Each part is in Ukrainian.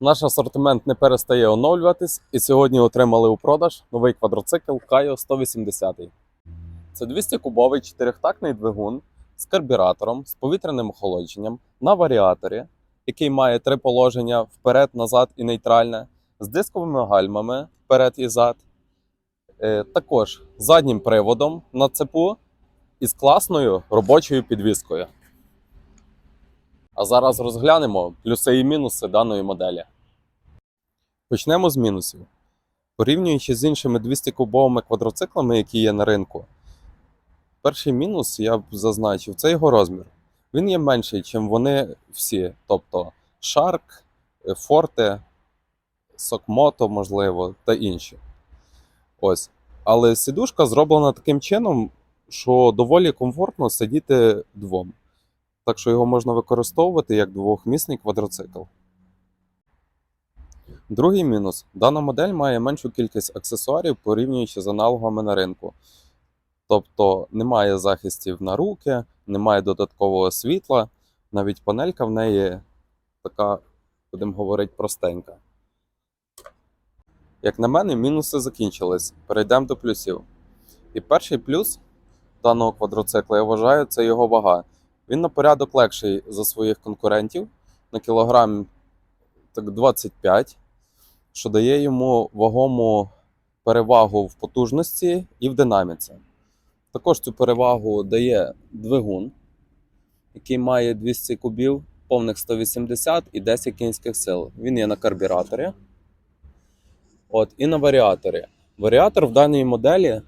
Наш асортимент не перестає оновлюватись, і сьогодні отримали у продаж новий квадроцикл Кайо 180. Це 200-кубовий чотирьохтактний двигун з карбюратором, з повітряним охолодженням на варіаторі, який має три положення вперед, назад і нейтральне, з дисковими гальмами вперед і зад. Е, Також заднім приводом на цепу і з класною робочою підвіскою. А зараз розглянемо плюси і мінуси даної моделі. Почнемо з мінусів. Порівнюючи з іншими 200-кубовими квадроциклами, які є на ринку, перший мінус я б зазначив це його розмір. Він є менший, ніж вони всі. Тобто Shark, Forte, Sokmoto, можливо, та інші. Ось. Але сідушка зроблена таким чином, що доволі комфортно сидіти двом так що його можна використовувати як двохмісний квадроцикл. Другий мінус: дана модель має меншу кількість аксесуарів порівнюючи з аналогами на ринку. Тобто немає захистів на руки, немає додаткового світла, навіть панелька в неї така, будемо говорити, простенька. Як на мене, мінуси закінчились. Перейдемо до плюсів. І перший плюс даного квадроцикла, я вважаю, це його вага. Він на порядок легший за своїх конкурентів на кілограм так 25, що дає йому вагому перевагу в потужності і в динаміці. Також цю перевагу дає двигун, який має 200 кубів, повних 180 і 10 кінських сил. Він є на карбюраторі. От, і на варіаторі. Варіатор в даній моделі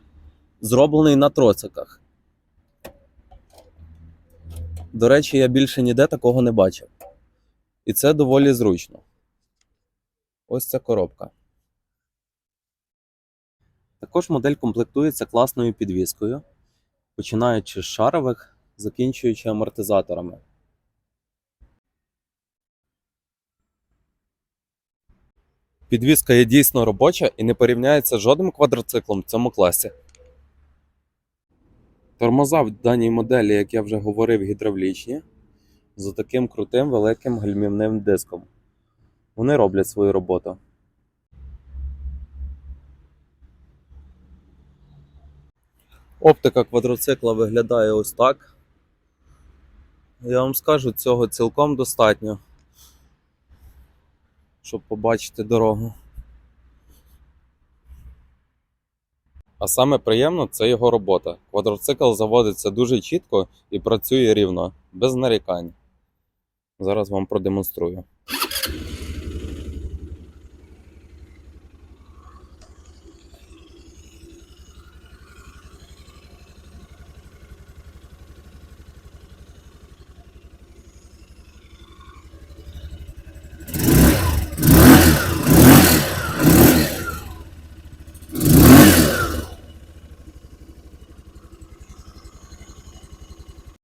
зроблений на троциках. До речі, я більше ніде такого не бачив. І це доволі зручно. Ось ця коробка. Також модель комплектується класною підвіскою, починаючи з шарових, закінчуючи амортизаторами. Підвіска є дійсно робоча і не порівняється з жодним квадроциклом в цьому класі. Тормоза в даній моделі, як я вже говорив, гідравлічні з таким крутим великим гальмівним диском. Вони роблять свою роботу. Оптика квадроцикла виглядає ось так. Я вам скажу, цього цілком достатньо, щоб побачити дорогу. А саме приємно це його робота. Квадроцикл заводиться дуже чітко і працює рівно, без нарікань. Зараз вам продемонструю.